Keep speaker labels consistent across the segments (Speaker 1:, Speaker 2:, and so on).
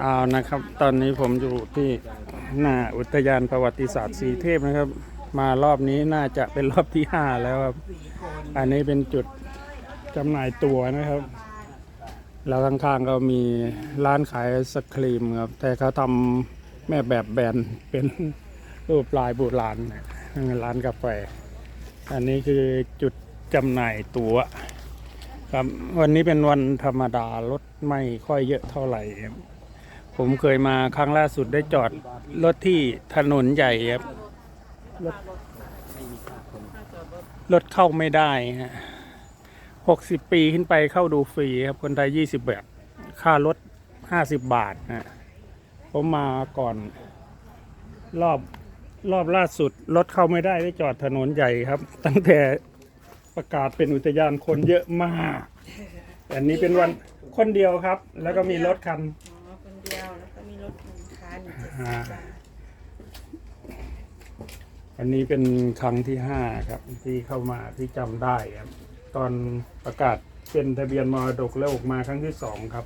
Speaker 1: เอานะครับ ตอนนี้ผมอยู่ที่หน้าอุทยานประวัติศาสตร์สีเทพนะครับ มารอบนี้น่าจะเป็นรอบที่ห้าแล้วครับ อันนี้เป็นจุดจำหน่ายตั๋วนะครับ แล้วข้างๆก็มีร้านขายไอศครีมครับ แต่เขาทำแม่แบบแบนเป็นรูปลายโบราณนร้านกาแฟ อันนี้คือจุดจำหน่ายตั๋วครับ วันนี้เป็นวันธรรมดารถไม่ค่อยเยอะเท่าไหร่ ผมเคยมาครั้งล่าสุดได้จอดรถที่ถนนใหญ่ครับรถรถเข้าไม่ได้ฮะหกสิบปีขึ้นไปเข้าดูฟรีครับ คนไทยยี่สิบแบบค่ารถห้าสิบบาทฮะผมมาก่อน รอบรอบล่าสุด รถเข้าไม่ได้ได้จอดถนนใหญ่ครับ ตั้งแต่ประกาศเป็นอุทยานคนเยอะมากแต่อันนี้เป็นวันคนเดียวครับ แล้วก็มีรถคัน
Speaker 2: อันนี้เป็
Speaker 1: นครั้งที่ห้าครับ ที่เข้ามาที่จำได้ครับ ตอนประกาศเป็นทะเบียนมรดกแล้วออกมาครั้งที่สองครับ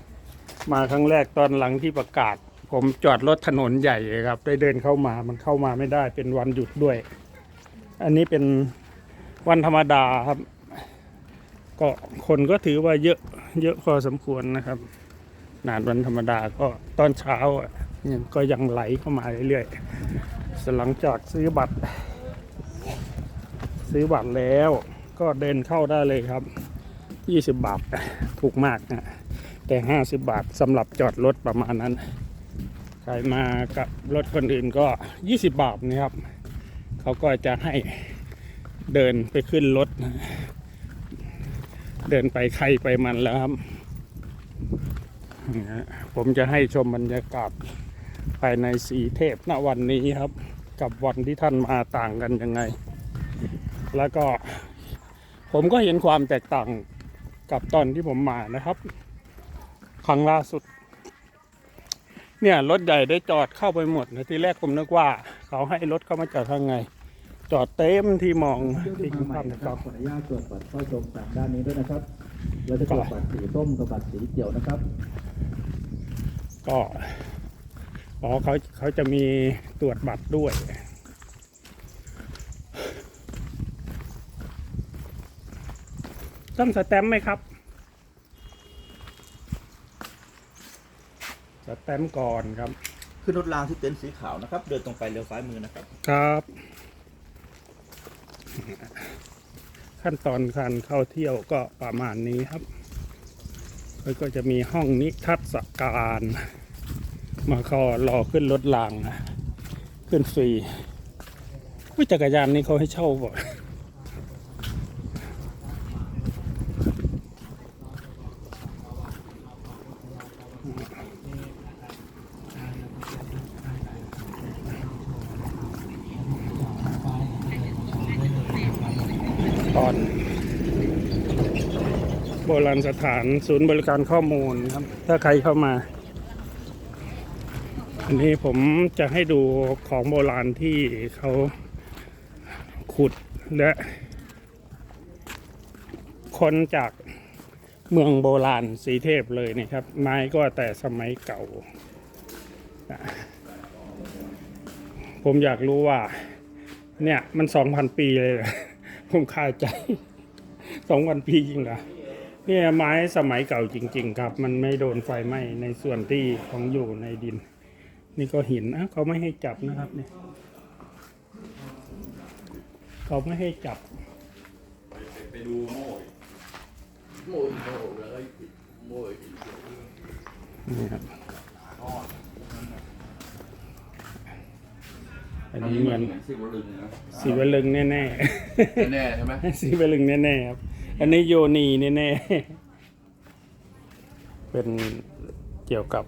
Speaker 1: มาครั้งแรกตอนหลังที่ประกาศ ผมจอดรถถนนใหญ่ครับ ได้เดินเข้ามามันเข้ามาไม่ได้เป็นวันหยุดด้วย อันนี้เป็นวันธรรมดาครับ ก็คนก็ถือว่าเยอะเยอะพอสมควรนะครับนานวันธรรมดาก็ตอนเช้าอะ ยังก็ยังไหลเข้ามาเรื่อยๆหลังจากซื้อบัตร ซื้อบัตรแล้วก็เดินเข้าได้เลยครับ 20 บาทถูกมากนะแต่ 50 บาทสำหรับจอดรถประมาณนั้น ใครมากับรถคนอื่นก็ 20 บาทนะครับ เขาก็จะให้เดินไปขึ้นรถ เดินไปใครไปมันแล้วครับผมจะให้ชมบรรยากาศ ภายในสีเทพณวันนี้ครับ กับวันที่ท่านมาต่างกันยังไง แล้วก็ผมก็เห็นความแตกต่างกับตอนที่ผมมานะครับ ครั้งล่าสุด เนี่ยรถใหญ่ได้จอดเข้าไปหมดนะที่แรกผมนึกว่า เขาให้รถเข้ามาจอดทางไงจอดเต็มที่มอง
Speaker 3: ที่ยว
Speaker 1: ที่
Speaker 3: ที่
Speaker 1: คุ
Speaker 3: มา
Speaker 1: ณ
Speaker 3: ใหม่
Speaker 1: ภาพนะครั
Speaker 3: บบขออนุญาตตรวจบัตรเข้าชมสามด้านนี้ด้วยนะครับเราจะตรวจบัตรสีส้มกับบัตรสีเขียวนะครับ
Speaker 1: ก็ อ๋อเขาเขาจะมีตรวจบัตรด้วย ต้องสแตมป์ไหมครับ สแตมป์ก่อนครับ
Speaker 4: ขึ้นรถรางที่เต็นท์สีขาวนะครับ เดินตรงไปเลี้ยวซ้ายมือนะครับ
Speaker 1: ครับ ขั้นตอนการเข้าเที่ยวก็ประมาณนี้ครับแล้วก็จะมีห้องนิทัศการ มาก็รอขึ้นรถรางนะขึ้นฟรีวิจักรยานนี้เขาให้เช่าบ่ตอนโบราณสถานศูนย์บริการข้อมูลครับ ถ้าใครเข้ามา อันนี้ผมจะให้ดูของโบราณที่เขาขุดและค้นจากเมืองโบราณสีเทพเลยนะครับ ไม้ก็แต่สมัยเก่า ผมอยากรู้ว่า เนี่ยมันสองพันปีเลย ผมคาใจสองพันปีจริงเหรอเนี่ยไม้สมัยเก่าจริง ๆ ครับ มันไม่โดนไฟไหม้ในส่วนที่ของอยู่ในดิน นี่ก็หินนะเขาไม่ให้จับนะครับเนี่ยเขาไม่ให้จับ
Speaker 5: ไปดูโม่โม่โม่เลยโม่
Speaker 1: นี่ครับอันนี้เหมือน
Speaker 5: สิวลึงนะ
Speaker 1: สีวลึงแน่
Speaker 5: แน่ใช่ไหม
Speaker 1: ๆสีวลึงแน่ๆครับ อันนี้โยนีแน่ๆเป็นเกี่ยวกับ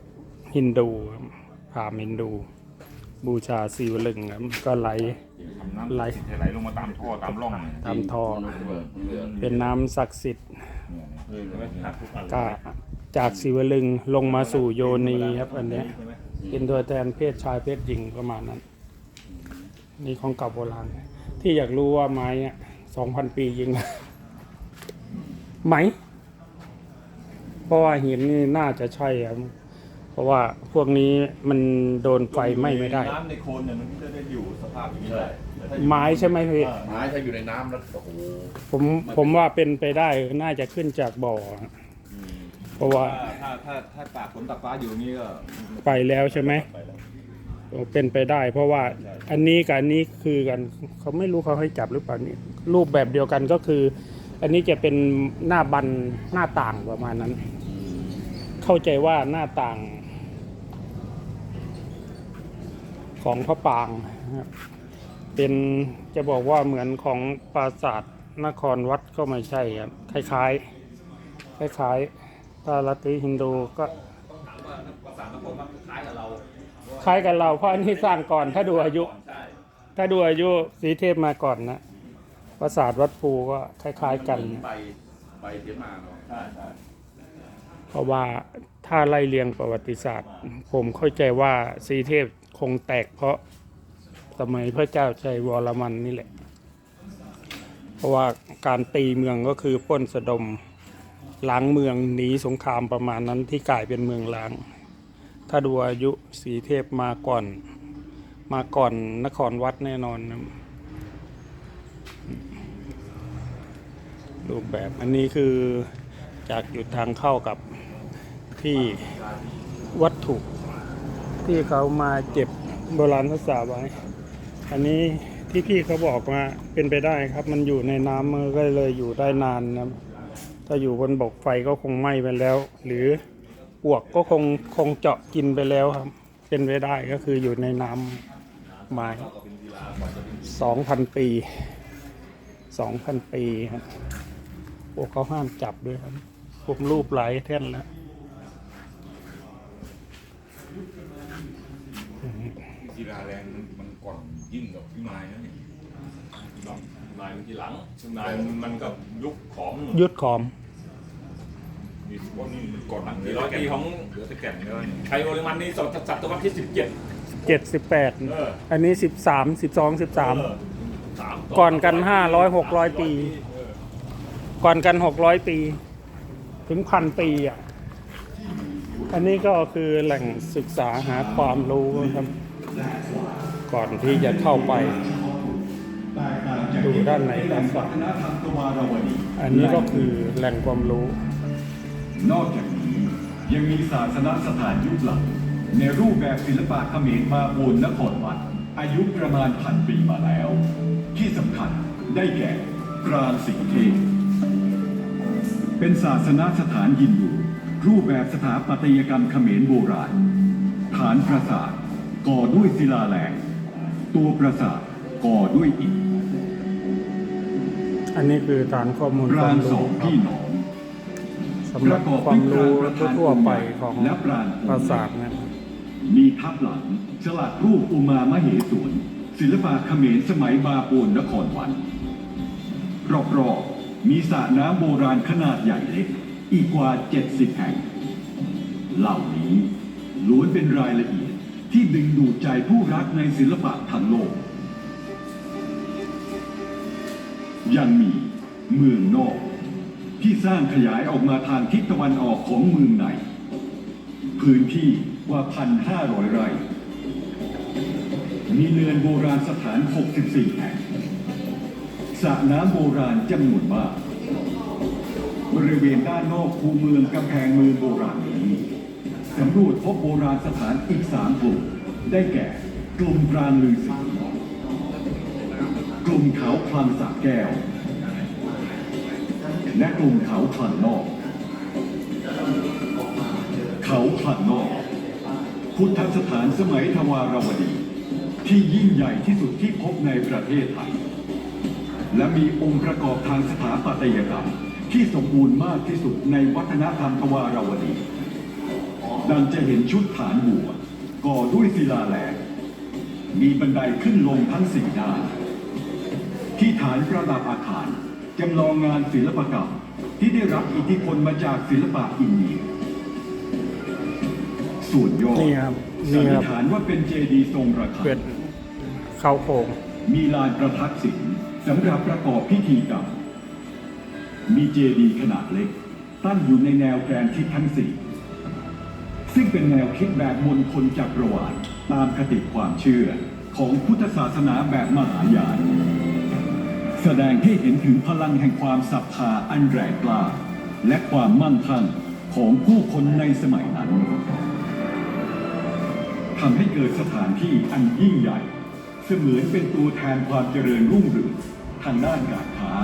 Speaker 1: ฮินดูครับ พราหมณ์ฮินดู บูชาสีวลึงครับก็ไหล
Speaker 5: น้ำ
Speaker 1: ไหล
Speaker 5: ไหลลงมาตามท่อตามร่อง
Speaker 1: ตามท่อเป็นน้ำศักดิ์สิทธิ์ก็จากศิวลึงลงมาสู่โยนีครับอันเนี้ยเป็นตัวแทนเพศชายเพศหญิงประมาณนั้น นี่ของเก่าโบราณ ที่อยากรู้ว่าไม้สองพันปีจริงไหมเพราะว่าหินนี่น่าจะใช่ครับ ราะว่าพวกนี้มันโดนไฟไหม้ไม่ได้
Speaker 4: น้ำในโคลนเนี่ยมันจะได้อยู่สภาพอย่างนี้ได้แต่ถ้าอยู่
Speaker 1: ไม้ใช่ไหมพี่
Speaker 4: อ่า
Speaker 5: ไม้ถ้าอยู่ในน้ำแล้วโอ้โห
Speaker 1: ผมผมว่าเป็นไปได้น่าจะขึ้นจากบ่อ
Speaker 4: อืม
Speaker 1: เพราะว่า
Speaker 4: ถ้าถ้าถ้าตากฝนตากฟ้าอยู่อย่างนี้ก็
Speaker 1: ไปแล้วใช่ไหม
Speaker 4: ไปแล้ว
Speaker 1: เป็นไปได้ เพราะว่าอันนี้กับอันนี้คือกันเขาไม่รู้เขาให้จับหรือเปล่านี่รูปแบบเดียวกันก็คือ อันนี้จะเป็นหน้าบันหน้าต่างประมาณนั้น เข้าใจว่าหน้าต่าง ของพระปางนะครับเป็นจะบอกว่าเหมือนของปราสาทนครวัดก็ไม่ใช่ครับคล้ายๆ คล้ายๆถ้าลัทธิฮินดูก็
Speaker 4: คล้ายกับเรา
Speaker 1: เพราะอันนี้สร้างก่อนถ้าดูอายุ ถ้าดูอายุสีเทพมาก่อนนะปราสาทวัดภูก็คล้าย ๆ กัน
Speaker 5: ใบใบเทียมมาเนาะ
Speaker 4: ใช่ใช่
Speaker 1: เพราะว่าถ้าไล่เรียงประวัติศาสตร์ ผมเข้าใจว่าสีเทพ คงแตกเพราะสมัยพระเจ้าชัยวรมันนี่แหละ เพราะว่าการตีเมืองก็คือป้นสะดมล้างเมืองหนีสงครามประมาณนั้นที่กลายเป็นเมืองล้าง ถ้าดูอายุสีเทพมาก่อน มาก่อนนครวัดแน่นอนนะรูปแบบอันนี้คือจากจุดทางเข้ากับที่วัตถุ ที่เขามาเก็บโบราณภาษาไว้ อันนี้ที่พี่เขาบอกว่าเป็นไปได้ครับ มันอยู่ในน้ำมันก็เลยอยู่ได้นานนะถ้าอยู่บนบกไฟก็คงไหม้ไปแล้ว หรือปวกก็คงคงเจาะกินไปแล้วครับ เป็นไปได้ก็คืออยู่ในน้ำไม้สองพันปีสองพันปีครับพวกเขาห้ามจับด้วยครับผมรูปหลายแท่นแล้ว
Speaker 5: ฬาแรงมันมันก่อนยิ่งกับพี่ไม้นะเนี่ย
Speaker 6: นายมันทีหลังซึ่งนายมันก็ยุคของ
Speaker 1: ยุดขอม
Speaker 5: นี่ว่านี่มันก่อนหลัง
Speaker 6: สี่ร้อยปีของ
Speaker 5: เหลือแต่แก่นเลย
Speaker 6: ไทยโอลิมันนี่ศตวรรษที่สิบเจ็ด
Speaker 1: เจ็ดสิบแปด
Speaker 6: เออ
Speaker 1: อันนี้สิบสามสิบสองสิบสาม
Speaker 6: สาม
Speaker 1: ก่อนกันห้าร้อยหกร้อยปี ก่อนกันหกร้อยปี ถึงพันปีอะ อันนี้ก็คือแหล่งศึกษาหาความรู้ครับ ก่อนที่จะเข้าไปดูด้านในปราสาทอันนี้ก็คือแหล่งความรู้
Speaker 7: นอกจากนี้ยังมีศาสนสถานยุคหลัง ในรูปแบบศิลปะเขมรมาบูนนครวัด อายุประมาณพันปีมาแล้ว ที่สำคัญได้แก่กรานสิงเทพเป็นศาสนสถานยินดูรูปแบบสถาปัตยกรรมเขมรโบราณ ฐานปราสาท ก่อด้วยศิลาแรงตัวปราสาทก่อด้วยอิฐ
Speaker 1: อันนี้คือฐานข้อมูล
Speaker 7: ป
Speaker 1: ควารา
Speaker 7: มงส
Speaker 1: รู้
Speaker 7: องพี่น้อง
Speaker 1: สำหรับความรู้ทั่วๆไปของ
Speaker 7: และปราณ
Speaker 1: ปราสาทเนะ
Speaker 7: มีทับหลังฉลักรูปอุมามเหสวน ศิลปะเขมรสมัยบาปูนนครวัดรอบๆมีสระน้ำโบราณขนาดใหญ่เล็ก อีกกว่า 70 แห่ง เหล่านี้ล้วนเป็นรายละเอียด ที่ดึงดูดใจผู้รักในศิลปะทั้งโลก ยังมีเมืองนอก ที่สร้างขยายออกมาทางทิศตะวันออกของเมืองใน พื้นที่กว่า 1,500 ไร่ มีเรือนโบราณสถาน 64 แห่งสระน้ำโบราณจำนวนมาก บริเวณด้านนอกคูเมืองกำแพงเมืองโบราณนี้ สำรวจพบโบราณสถานอีก3กลุ่ม ได้แก่ กลุ่มปราณลือสีกลุ่มเขาพลันสระแก้ว และกลุ่มเขาพลันนอก เขาพลันนอก พุทธสถานสมัยทวารวดี ที่ยิ่งใหญ่ที่สุดที่พบในประเทศไทย และมีองค์ประกอบทางสถาปัตยกรรมที่สมบูรณ์มากที่สุดในวัฒนธรรมทวารวดี ดังจะเห็นชุดฐานบัว ก่อด้วยศิลาแรงมีบันไดขึ้นลงทั้งสี่ด้าน ที่ฐานประดับอาคารจำลองงานศิลปกรรมที่ได้รับอิทธิพลมาจากศิลปะอินเดีย ส่วนยอด
Speaker 1: นี่ครับ
Speaker 7: สั
Speaker 1: นี่
Speaker 7: น
Speaker 1: ค
Speaker 7: นิ
Speaker 1: รับ
Speaker 7: ษฐานว่าเป็นเจดีย์ทรงระฆั
Speaker 1: เป็
Speaker 7: ง
Speaker 1: นเขาโครง
Speaker 7: มีลานประทับสิงสำหรับประกอบพิธีกรรม มีเจดีย์ขนาดเล็ก ตั้งอยู่ในแนวแกนทิศทั้งสี่เส ซึ่งเป็นแนวคิดแบบมนคนจักรวาลตามคติความเชื่อของพุทธศาสนาแบบมหายาน แสดงให้เห็นถึงพลังแห่งความศรัทธาอันแรงกล้า และความมั่งคั่งของผู้คนในสมัยนั้นทำให้เกิดสถานที่อันยิ่งใหญ่ เสมือนเป็นตัวแทนความเจริญรุ่งเรืองทางด้านการค้า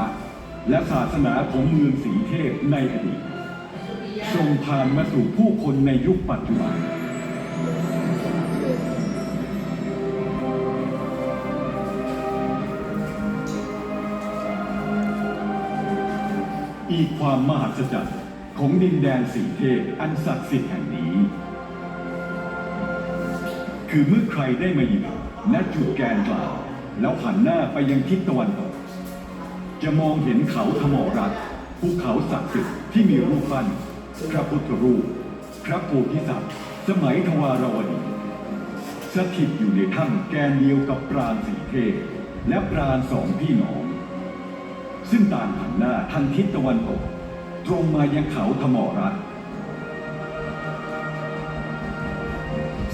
Speaker 7: และศาสนาของเมืองสีเทพในอดีต ส่งผ่านมาสู่ผู้คนในยุคปัจจุบัน อีกความมหัศจรรย์ของดินแดนสีเทพอันศักดิ์สิทธิ์แห่งนี้ คือเมื่อใครได้มาอยืนณจุดแกนกลางแล้วหันหน้าไปยังทิศตะวันตก จะมองเห็นเขาธมรัตน์ภูเขาศักดิ์สิทธิ์ที่มีรูปปั้น พระพุทธรูป พระโพธิสัตว์ สมัยทวารวดีสถิตอยู่ในถ้ำแกนเดียวกับปราณสีเทพและปราณสองพี่น้อง ซึ่งต่างหันหน้าทางทิศตะวันตก ตรงมายังเขาธมรัต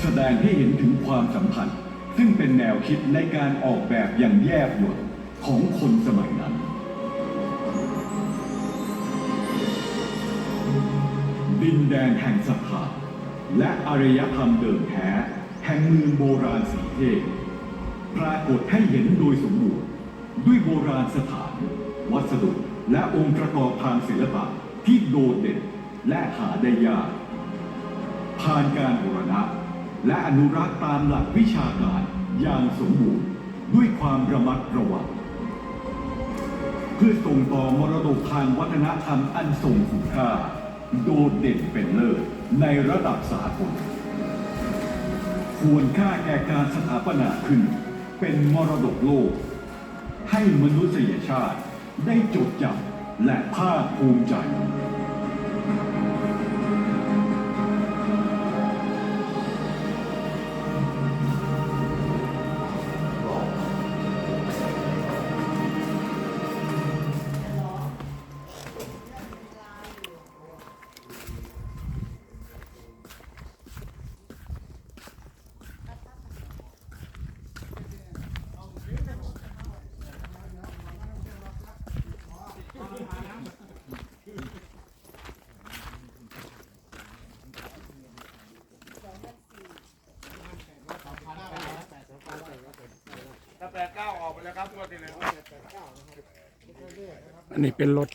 Speaker 7: แสดงให้เห็นถึงความสัมพันธ์ ซึ่งเป็นแนวคิดในการออกแบบอย่างแยบยลของคนสมัยนั้น ดินแดนแห่งศรัทธาและอารยธรรมเดิมแท้ แห่งเมืองโบราณสีเทพปรากฏให้เห็นโดยสมบูรณ์ ด้วยโบราณสถาน วัสดุและองค์ประกอบทางศิลปะที่โดดเด่นและหาได้ยาก ผ่านการบูรณะ และอนุรักษ์ตามหลักวิชาการอย่างสมบูรณ์ด้วยความระมัดระวังเพื่อส่งต่อมรดกทางวัฒนธรรมอันทรงคุณค่า โดดเด่นเป็นเลิศในระดับสากลควรค่าแก่การสถาปนาขึ้น เป็นมรดกโลก ให้มนุษยชาติได้จดจำและภาคภูมิใจ
Speaker 1: อันนี้เป็นรถ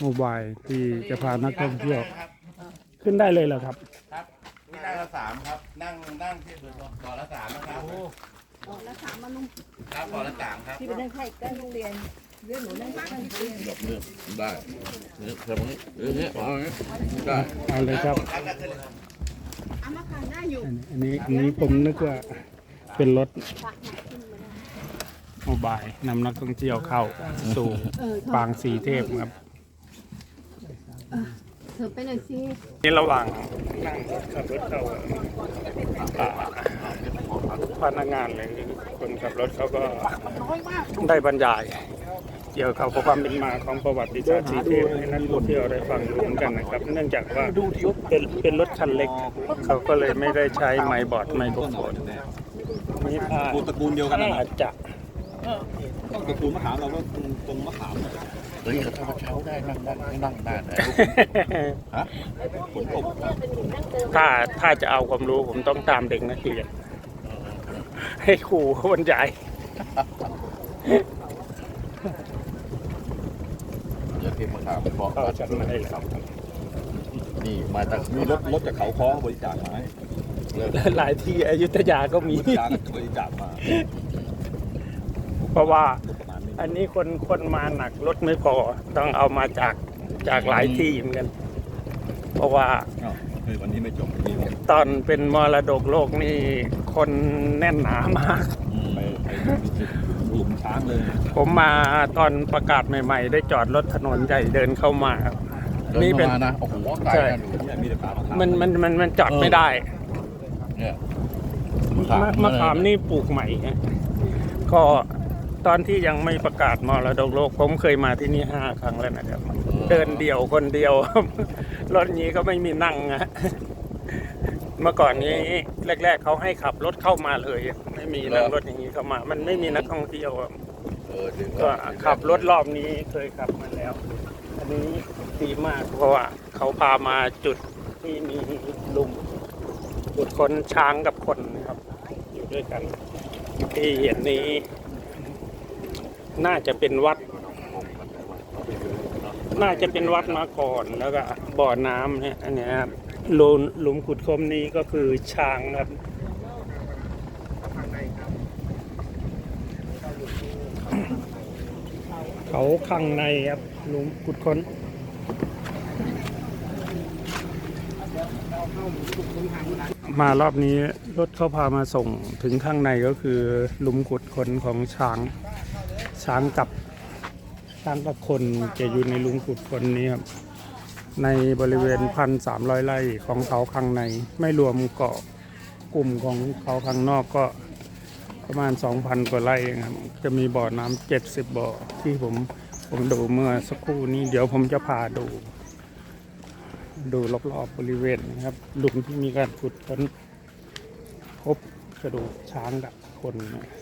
Speaker 1: โมบายที่จะพานักท่องเที่ยวขึ้นได้เลยเหรอครับ
Speaker 4: ครับนี่นั่งละสามครับ นั่งนั่งที่บ่อละสามนะครับ
Speaker 2: บอกแล้วถามมาลุง
Speaker 4: ครับบ่อละสามครับ
Speaker 2: ที่ไปนั่งใกล้ใกล้โรงเรียนเรื่องหนูนั่งใกล้โรงเรียน
Speaker 5: ได้เนี่ยทำนี้เออเนี่ยเอาอย่างนี้ได้
Speaker 1: เอาเลยครับ
Speaker 4: ครับนั่งขึ้นเลยครับ
Speaker 2: เอามาขายได้อยู่
Speaker 1: อันนี้อันนี้ผมนึกว่าเป็นรถ โมบายนำนักท่องเที่ยวเข้าสู่ปางสีเทพครับ
Speaker 2: เธอไปหน่อยสิ
Speaker 1: นี่ระหว่างนั่งขับรถเข้าอ่าพนักงานเลยคนขับรถเขาก็ได้บรรยายเกี่ยวกับความเป็นมาของประวัติศาสตร์สีเทพให้นักท่องเที่ยวได้ฟังรู้กันนะครับ เนื่องจากว่าเป็นเป็นรถคันเล็ก เขาก็เลยไม่ได้ใช้ไมค์บอร์ดไมโครโฟนนี่ถ้า
Speaker 5: ตระกูลเดียวกันนะ
Speaker 1: อาจจะ
Speaker 5: ต้องตระกูลมะขามเราก็ตรงมะขาม
Speaker 4: เฮ้ยถ้าเช้าได้นั่งได้ไม่นั่งได้นะฮะฝนตก
Speaker 1: ถ้าถ้าจะเอาความรู้ผมต้องตามเด็กนักเรียนให้ครูเขาบรรยาย
Speaker 5: อย่าเทมะขามบอก
Speaker 1: เข้าชั้นมาให้แล้ว
Speaker 5: นี่มาจากมีรถรถจากเขาค้อบริจาคมาให้เลย
Speaker 1: หลายที่อยุธยาก็มี
Speaker 5: บริจาคบริจาคมา
Speaker 1: เพราะว่า
Speaker 5: ประมาณนี้
Speaker 1: อันนี้คนคนมาหนักรถไม่พอต้องเอามาจากจากหลายที่เหมือนกัน เพราะว่า
Speaker 5: อ้าวเฮ้ยวันนี้ไม่จบนี่ผม
Speaker 1: ตอนเป็นมรดกโลกนี่คนแน่นหนามาก
Speaker 5: ไปไปหลุมช้างเลย
Speaker 1: ผมมาตอนประกาศใหม่ ๆ ได้จอดรถถนนใหญ่เดินเข้ามานี่เป็น
Speaker 5: ดิมานะโอ้โหไกล
Speaker 1: ใช่
Speaker 5: นะดูเนี่ยมีแต่ป่ามะขาม
Speaker 1: มันมันมันมันจอดไม่ได้
Speaker 5: เนี่ย
Speaker 1: มะมะขามนี่ปลูกใหม่ฮะก็ ตอนที่ยังไม่ประกาศมรดกโลก ผมเคยมาที่นี่ห้าครั้งแล้วนะครับ เดินเดี่ยวคนเดียว รถนี้ก็ไม่มีนั่งอะเมื่อก่อนนี้แรก ๆเขาให้ขับรถเข้ามาเลย ไม่มีนั่งรถอย่างนี้เข้ามา มันไม่มีนักท่องเที่ยวอะ
Speaker 4: เออถึง
Speaker 1: ก็ขับรถรอบนี้เคยขับมาแล้ว อันนี้ดีมากเพราะว่าเขาพามาจุดที่มีลุมจุดคนช้างกับคนนะครับ อยู่ด้วยกันที่เห็นนี้ น่าจะเป็นวัด น่าจะเป็นวัดมาก่อนแล้วก็บ่อน้ำเนี่ยอันนี้ครับหลุมหลุมขุดคมนี้ก็คือช้างครับเขาข้างในครับหลุมขุดค้นมารอบนี้รถเขาพามาส่งถึงข้างในก็คือหลุมขุดค้นของช้าง ช้างกับช้างกับคนจะอยู่ในหลุมขุดค้นนี้ครับ ในบริเวณพันสามร้อยไร่ของเขาข้างใน ไม่รวมเกาะกลุ่มของเขาข้างนอกก็ประมาณ 2,000 กว่าไร่เองครับ จะมีบ่อน้ำเจ็ดสิบบ่อที่ผมผมดูเมื่อสักครู่นี้ เดี๋ยวผมจะพาดู ดูรอบๆบบริเวณนะครับหลุมที่มีการขุดค้นพบกระดูกช้างกับคนนะ